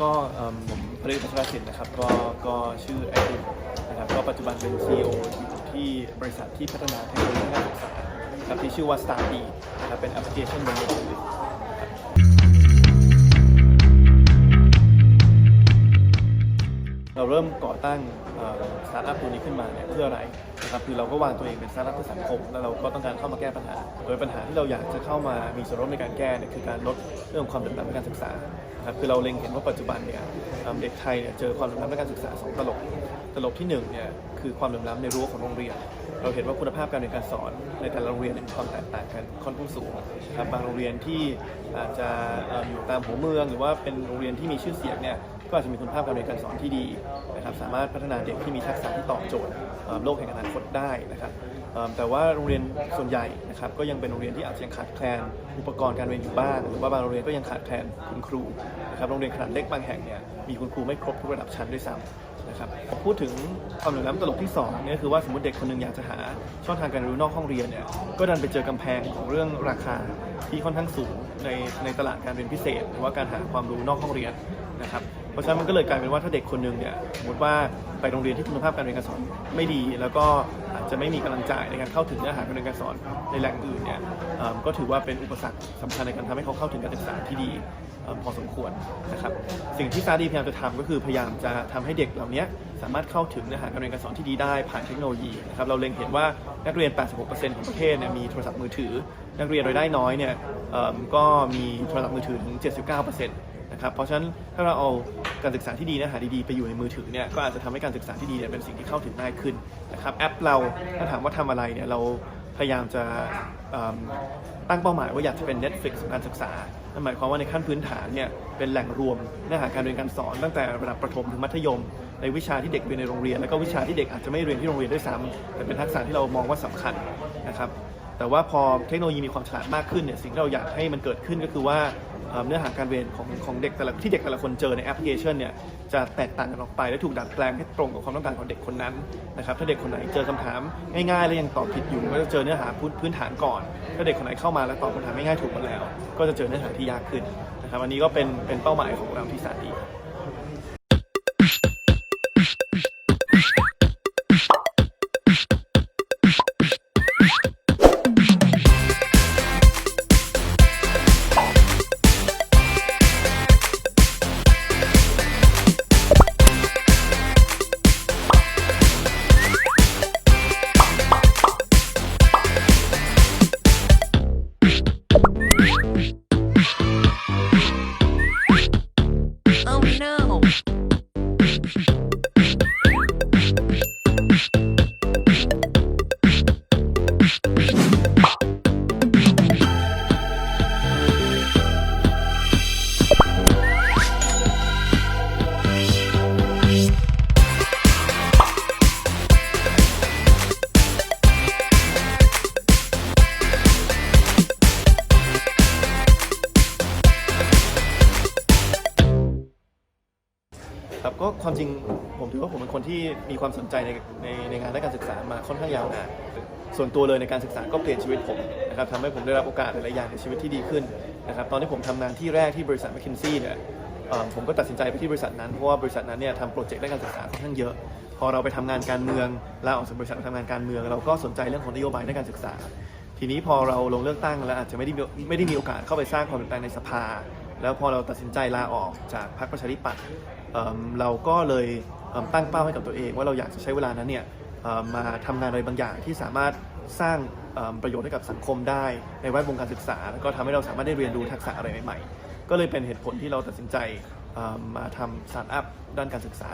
ก็ผมปริศวัชลศิลป์นะครับก็ก็ชื่อไอติมนะครับก็ปัจจุบันเป็น CEO ที่บริษัทที่พัฒนาเทคโนโลยีการศึกษาครับที่ชื่อว่า Starbeat นะครับเป็นแอปพลิเคชันบนมือถือ เราเริ่มก่อตั้งสตาร์ทอัพตัวนี้ขึ้นมาเนี่ยเพื่ออะไรนะครับคือเราก็วางตัวเองเป็นสตาร์ทอัพเพื่อสังคม แล้วเราก็ต้องการเข้ามาแก้ปัญหา โดยปัญหาที่เราอยากจะเข้ามามีส่วนร่วมในการแก้เนี่ยคือการลดเรื่องความเหลื่อมล้ำในการศึกษาครับคือเราเล็งเห็นว่าปัจจุบันเนี่ยเด็กไทยเนี่ยเจอความเหลื่อมล้ำในการศึกษาสองตลบตลบที่หนึ่งเนี่ยคือความเหลื่อมล้ำในรั้วของโรงเรียน เราเห็นว่าคุณภาพการเรียนการสอนในแต่ละโรงเรียนมีความแตกต่างกันค่อนข้างสูงนะครับบางโรงเรียนที่อาจจะอยู่ตามหัวเมือง หรือว่าเป็นโรงเรียนที่มีชื่อเสียงเนี่ย ก็อาจจะมีคุณภาพการเรียนการสอนที่ดีนะครับสามารถพัฒนาเด็กที่มีทักษะที่ตอบโจทย์โลกแห่งอนาคตได้นะครับแต่ว่าโรงเรียนส่วนใหญ่นะครับก็ยังเป็นโรงเรียนที่อาจจะยังขาดแคลนอุปกรณ์การเรียนอยู่บ้าง หรือว่าบางโรงเรียนก็ยังขาดแคลนคุณครูนะครับโรงเรียนขนาดเล็กบางแห่งเนี่ยมีคุณครูไม่ครบทุกระดับชั้นด้วยซ้ำนะครับพูดถึงความเหลื่อมล้ำตลกที่2เนี่ยคือว่าสมมติเด็กคนหนึงอยากจะหาช่องทางการเรียนรู้นอกห้องเรียนเนี่ยก็ดันไปเจอกำแพงของเรื่องราคาที่ค่อนข้างสูงในในตลาดการเรียนพิเศษ หรือว่าการหาความรู้นอกห้องเรียนนะครับ เพราะฉะนั้นมันก็เลยกลายเป็นว่าถ้าเด็กคนหนึ่งเนี่ยสมมติว่าไปโรงเรียนที่คุณภาพการเรียนการสอนไม่ดี แล้วก็อาจจะไม่มีกำลังใจในการเข้าถึงเนื้อหาการเรียนการสอนในแหล่งอื่นเนี่ยก็ถือว่าเป็นอุปสรรคสำคัญในการทำให้เขาเข้าถึงการศึกษาที่ดีพอสมควรนะครับสิ่งที่ซาดีพยายามจะทำก็คือพยายามจะทำให้เด็กเหล่านี้สามารถเข้าถึงเนื้อหาการเรียนการสอนที่ดีได้ผ่านเทคโนโลยีนะครับเราเล็งเห็นว่านักเรียน 86%ของประเทศเนี่ยมีโทรศัพท์มือถือ นักเรียนรายได้น้อยเนี่ยก็มีโทรศัพท์มือถือถึง 79%น นะครับเพราะฉะนั้นถ้าเราเอาการศึกษาที่ดีเนื้อหาดีๆไปอยู่ในมือถือเนี่ยก็อาจจะทำให้การศึกษาที่ดีเนี่ยเป็นสิ่งที่เข้าถึงง่ายขึ้นนะครับแอปเราถ้าถามว่าทำอะไรเนี่ยเราพยายามจะตั้งเป้าหมายว่าอยากจะเป็น Netflix ของการศึกษา นั่นหมายความว่าในขั้นพื้นฐานเนี่ยเป็นแหล่งรวมเนื้อหาการเรียนการสอนตั้งแต่ระดับประถมถึงมัธยม ในวิชาที่เด็กเรียนในโรงเรียน แล้วก็วิชาที่เด็กอาจจะไม่เรียนที่โรงเรียนด้วยซ้ำแต่เป็นทักษะที่เรามองว่าสำคัญนะครับ แต่ว่าพอเทคโนโลยีมีความฉลาดมากขึ้นเนี่ยสิ่งที่เราอยากให้มันเกิดขึ้นก็คือว่าเนื้อหาการเรียนของของเด็กแต่ละที่เด็กแต่ละคนเจอในแอปพลิเคชันเนี่ยจะแตกต่างกันออกไป และถูกดัดแปลงให้ตรงกับความต้องการของเด็กคนนั้นนะครับถ้าเด็กคนไหนเจอคำถามง่ายๆ แล้วยังตอบผิดอยู่ก็จะเจอเนื้อหาพื้นพื้นฐานก่อน ถ้าเด็กคนไหนเข้ามาแล้วตอบคำถามง่ายๆถูกหมดแล้ว ก็จะเจอเนื้อหาที่ยากขึ้นนะครับอันนี้ก็เป็นเป็นเป้าหมายของเราที่สาดี Oh no. ก็ความจริงผมถือว่าผมเป็นคนที่มีความสนใจในในในงานด้านการศึกษามาค่อนข้างยาวนานส่วนตัวเลยในการศึกษาก็เปลี่ยนชีวิตผมนะครับทำให้ผมได้รับโอกาสหลายๆอย่างในชีวิตที่ดีขึ้นนะครับตอนที่ผมทำงานที่แรกที่บริษัท m c k คินซี่เนี่ยผมก็ตัดสินใจไปที่บริษัทนั้นเพราะว่าบริษัทนั้นเนี่ยทำโปรเจกต์ด้านการศึกษาค่อนข้างเยอะพอเราไปทำงานการเมืองลาออกจากบริษัทมาทำงานการเมือง เราก็สนใจเรื่องของนโยบายด้านการศึกษา ทีนี้พอเราลงเลือกตั้งแล้วอาจจะไม่ได้ไม่ได้มีโอกาสเข้าไปสร้างความเปลี่ยนแปลงในสภา แล้วพอเราตัดสินใจลาออกจากพรรคประชาธิปัตย์เราก็เลยตั้งเป้าให้กับตัวเอง ว่าเราอยากจะใช้เวลานั้นเนี่ยมาทำงานอะไรบางอย่างที่สามารถสร้างประโยชน์ให้กับสังคมได้ในแวดวงการศึกษา แล้วก็ทำให้เราสามารถได้เรียนรู้ทักษะอะไรใหม่ๆ ก็เลยเป็นเหตุผลที่เราตัดสินใจมาทำสตาร์ทอัพด้านการศึกษา